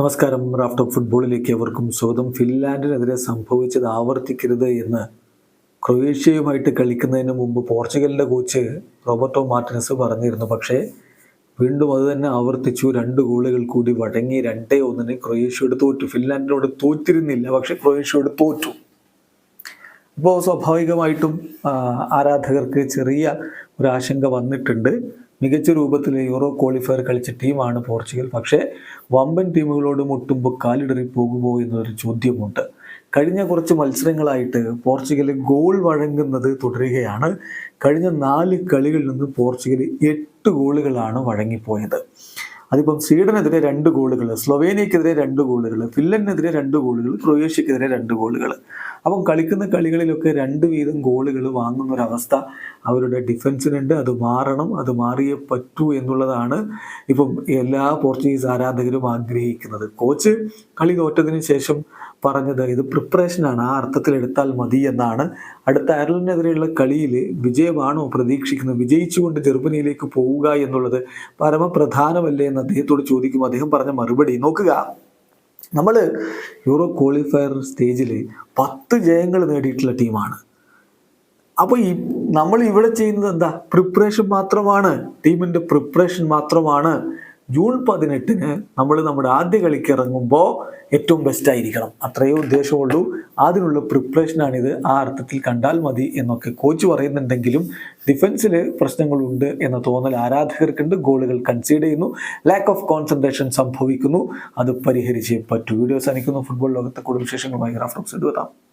നമസ്കാരം. Raft of ഫുട്ബോളിലേക്ക് അവർക്കും സ്വാഗതം. ഫിൻലാൻഡിനെതിരെ സംഭവിച്ചത് ആവർത്തിക്കരുത് എന്ന് ക്രൊയേഷ്യയുമായിട്ട് കളിക്കുന്നതിന് മുമ്പ് പോർച്ചുഗലിന്റെ കോച്ച് റോബർട്ടോ മാർട്ടിനസ് പറഞ്ഞിരുന്നു. പക്ഷേ വീണ്ടും അത് തന്നെ ആവർത്തിച്ചു. രണ്ട് ഗോളുകൾ കൂടി വഴങ്ങി രണ്ടേ ഒന്നിന് ക്രൊയേഷ്യയോട് തോറ്റു. ഫിൻലാൻഡിനോട് തോറ്റിരുന്നില്ല പക്ഷേ ക്രൊയേഷ്യയോട് തോറ്റു. അപ്പോൾ സ്വാഭാവികമായിട്ടും ആരാധകർക്ക് ചെറിയ ഒരു ആശങ്ക വന്നിട്ടുണ്ട്. മികച്ച രൂപത്തിൽ യൂറോ ക്വാളിഫയർ കളിച്ച ടീമാണ് പോർച്ചുഗൽ. പക്ഷേ വമ്പൻ ടീമുകളോട് മുട്ടുമ്പോൾ കാലിടറി പോകുമോ എന്നൊരു ചോദ്യമുണ്ട്. കഴിഞ്ഞ കുറച്ച് മത്സരങ്ങളായിട്ട് പോർച്ചുഗൽ ഗോൾ വഴങ്ങുന്നത് തുടരുകയാണ്. കഴിഞ്ഞ നാല് കളികളിൽ നിന്ന് പോർച്ചുഗൽ എട്ട് ഗോളുകളാണ് വഴങ്ങിപ്പോയത്. അതിപ്പം സ്വീഡനെതിരെ രണ്ട് ഗോളുകൾ സ്ലൊവേനിയക്കെതിരെ രണ്ട് ഗോളുകൾ ഫിൻലൻഡിനെതിരെ രണ്ട് ഗോളുകൾ ക്രൊയേഷ്യക്കെതിരെ രണ്ട് ഗോളുകൾ. അപ്പം കളിക്കുന്ന കളികളിലൊക്കെ രണ്ട് വീതം ഗോളുകൾ വാങ്ങുന്ന ഒരവസ്ഥ അവരുടെ ഡിഫൻസിനുണ്ട്. അത് മാറണം അത് മാറിയേ പറ്റൂ എന്നുള്ളതാണ് ഇപ്പം എല്ലാ പോർച്ചുഗീസ് ആരാധകരും ആഗ്രഹിക്കുന്നത്. കോച്ച് കളി തോറ്റതിന് ശേഷം പറഞ്ഞത് ഇത് പ്രിപ്പറേഷനാണ് ആ അർത്ഥത്തിൽ എടുത്താൽ മതി എന്നാണ്. അടുത്ത അയർലൻഡിനെതിരെയുള്ള കളിയിൽ വിജയമാണോ പ്രതീക്ഷിക്കുന്നത്? വിജയിച്ചുകൊണ്ട് ജർമ്മനിയിലേക്ക് പോവുക എന്നുള്ളത് പരമപ്രധാനമല്ലേ അദ്ദേഹത്തോട് ചോദിക്കുമ്പോൾ അദ്ദേഹം പറഞ്ഞ മറുപടി നോക്കുക നമ്മൾ യൂറോ ക്വാളിഫയർ സ്റ്റേജിൽ പത്ത് ജയങ്ങൾ നേടിയിട്ടുള്ള ടീമാണ്. അപ്പോൾ ഈ നമ്മൾ ഇവിടെ ചെയ്യുന്നത് എന്താ? പ്രിപ്പറേഷൻ മാത്രമാണ്. ടീമിന്റെ പ്രിപ്പറേഷൻ മാത്രമാണ്. ജൂൺ പതിനെട്ടിന് നമ്മൾ നമ്മുടെ ആദ്യ കളിക്ക് ഇറങ്ങുമ്പോൾ ഏറ്റവും ബെസ്റ്റ് ആയിരിക്കണം. അത്രയേ ഉദ്ദേശമുള്ളൂ. അതിനുള്ള പ്രിപ്പറേഷനാണിത് ആ അർത്ഥത്തിൽ കണ്ടാൽ മതി എന്നൊക്കെ കോച്ച് പറയുന്നുണ്ടെങ്കിലും ഡിഫൻസിൽ പ്രശ്നങ്ങളുണ്ട് എന്ന തോന്നൽ ആരാധകർക്കുണ്ട്. ഗോളുകൾ കൺസീഡ് ചെയ്യുന്നു. ലാക്ക് ഓഫ് കോൺസെൻട്രേഷൻ സംഭവിക്കുന്നു. അത് പരിഹരിച്ചേ പറ്റൂ. വീഡിയോസ് അനിക്കുന്നു ഫുട്ബോൾ ലോകത്തെ കൂടുതൽ വിശേഷങ്ങളുമായി റാഫ്റ്റോക്സ് എടുത്താം